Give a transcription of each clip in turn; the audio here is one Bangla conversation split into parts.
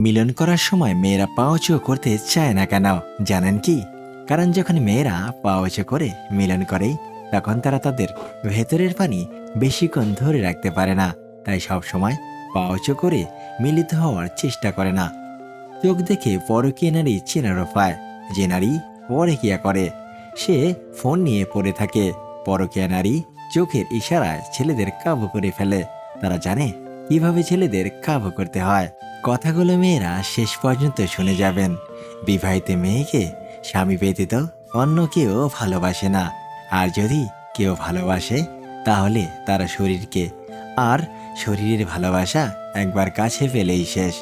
মিলন করার সময় মেয়েরা পাওচো করতে চায় না কেন? জানেন কি? কারণ যখন মেয়েরা পাওচো করে মিলন করে তখন তারা তাদের ভেতরের পানি বেশিক্ষণ ধরে রাখতে পারে না। তাই সব সময় পাওচো করে মিলিত হওয়ার চেষ্টা করে না। চোখ দেখে পরকীয় নারী চেনারও পায় যে নারী পরকিয়া করে, সে ফোন নিয়ে পড়ে থাকে। পরকীয়া নারী চোখের ইশারায় ছেলেদের কাবু করে ফেলে। তারা জানে কীভাবে ছেলেদের কাবু করতে হয়। কথাগুলো মেয়েরা শেষ পর্যন্ত শুনে যাবেন। বিবাহিত মেয়েকে স্বামী ব্যতীত অন্য কেউ ভালোবাসে না। আর যদি কেউ ভালোবাসে, তাহলে তারা শরীরকে। আর শরীরের ভালোবাসা একবার কাছে পেলেই শেষ।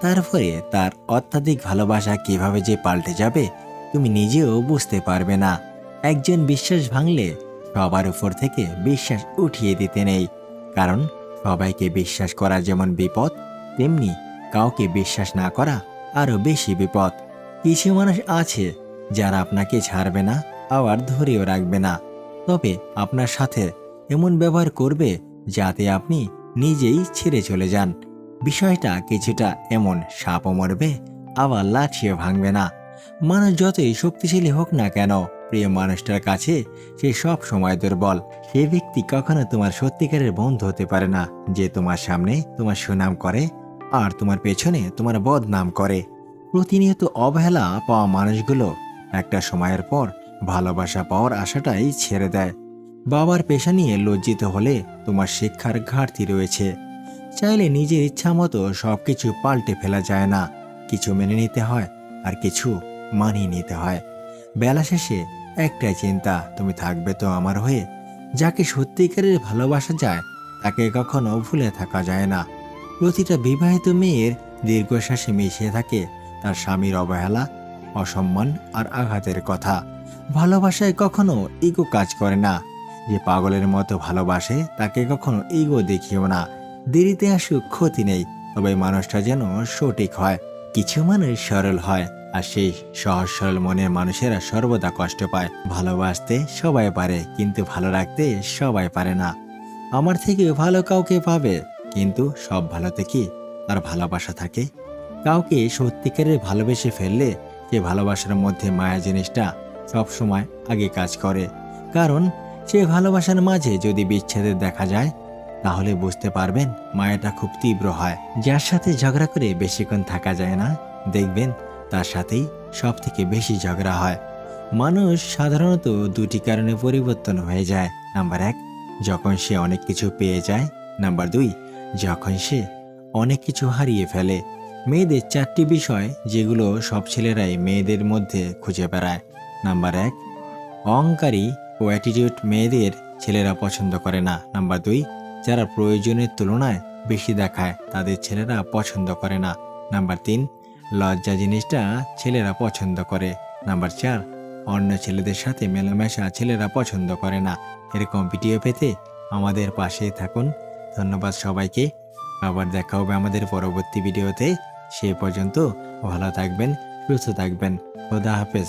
তারপরে তার অত্যাধিক ভালোবাসা কীভাবে যে পাল্টে যাবে, তুমি নিজেও বুঝতে পারবে না। একজন বিশ্বাস ভাঙলে সবার উপর থেকে বিশ্বাস উঠিয়ে দিতে নেই। কারণ সবাইকে বিশ্বাস করা যেমন বিপদ, তেমনি কাউকে বিশ্বাস না করা আরও বেশি বিপদ। কিছু মানুষ আছে যারা আপনাকে ছাড়বে না, আবার ধরেও রাখবে না। তবে আপনার সাথে এমন ব্যবহার করবে যাতে আপনি নিজেই ছেড়ে চলে যান। বিষয়টা কিছুটা এমন সাপও মরবে, আবার লাঠিও ভাঙবে না। মানুষ যতই শক্তিশালী হোক না কেন প্রিয় মানুষটার কাছে সে সব সময় দুর্বল। সে ব্যক্তি কখনো তোমার সত্যিকারের বন্ধু হতে পারে না, যে তোমার সামনে তোমার সুনাম করে আর তোমার পেছনে তোমার বদনাম করে। প্রতিনিয়ত অবহেলা পাওয়া মানুষগুলো একটা সময়ের পর ভালোবাসা পাওয়ার আশাটাই ছেড়ে দেয়। বাবার পেশা নিয়ে লজ্জিত হলে তোমার শিক্ষার ঘাটতি রয়েছে। চাইলে নিজের ইচ্ছা মতো সব কিছু পাল্টে ফেলা যায় না। কিছু মেনে নিতে হয় আর কিছু মানিয়ে নিতে হয়। বেলা শেষে একটাই চিন্তা, তুমি থাকবে তো আমার হয়ে? যাকে সত্যিকারের ভালোবাসা যায়, তাকে কখনো ভুলে থাকা যায় না। প্রতিটা বিবাহিত মেয়ের দীর্ঘশ্বাসে মিশিয়ে থাকে তার স্বামীর অবহেলা, অসম্মান আর আঘাতের কথা। ভালোবাসায় কখনো ইগো কাজ করে না। যে পাগলের মতো ভালোবাসে, তাকে কখনো ইগো দেখিও না। দেরিতে আসুক ক্ষতি নেই, তবে মানুষটা যেন সঠিক হয়, কিছু মানুষ সরল হয়। আর সেই সহজ সরল মনের মানুষেরা সর্বদা কষ্ট পায়। ভালোবাসতে সবাই পারে, কিন্তু ভালো রাখতে সবাই পারে না। আমার থেকে ভালো কাউকে পাবে, কিন্তু সব ভালোতে কি আর ভালোবাসা থাকে। কাউকে সত্যিকারের ভালোবেসে ফেললে সে ভালোবাসার মধ্যে মায়া জিনিসটা সব সময় আগে কাজ করে। কারণ সে ভালোবাসার মাঝে যদি বিচ্ছেদের দেখা যায়, তাহলে বুঝতে পারবেন মায়াটা খুব তীব্র হয়। যার সাথে ঝগড়া করে বেশিক্ষণ থাকা যায় না। দেখবেন তার সাথেই সব থেকে বেশি ঝগড়া হয়। মানুষ সাধারণত দুটি কারণে পরিবর্তন হয়ে যায়। নাম্বার এক, যখন সে অনেক কিছু পেয়ে যায়। নাম্বার দুই, যখন সে অনেক কিছু হারিয়ে ফেলে। মেয়েদের চারটি বিষয় যেগুলো সব ছেলেরাই মেয়েদের মধ্যে খুঁজে বেড়ায়। নাম্বার এক, অহংকারী ও অ্যাটিটিউড মেয়েদের ছেলেরা পছন্দ করে না। নাম্বার দুই, যারা প্রয়োজনের তুলনায় বেশি দেখায়, তাদের ছেলেরা পছন্দ করে না। নাম্বার তিন লজ্জা জিনিসটা ছেলেরা পছন্দ করে। নাম্বার চার, অন্য ছেলেদের সাথে মেলামেশা ছেলেরা পছন্দ করে না। এরকম ভিডিও পেতে আমাদের পাশে থাকুন। ধন্যবাদ সবাইকে। আবার দেখা হবে আমাদের পরবর্তী ভিডিওতে। সে পর্যন্ত ভালো থাকবেন, সুস্থ থাকবেন। খোদা হাফেজ।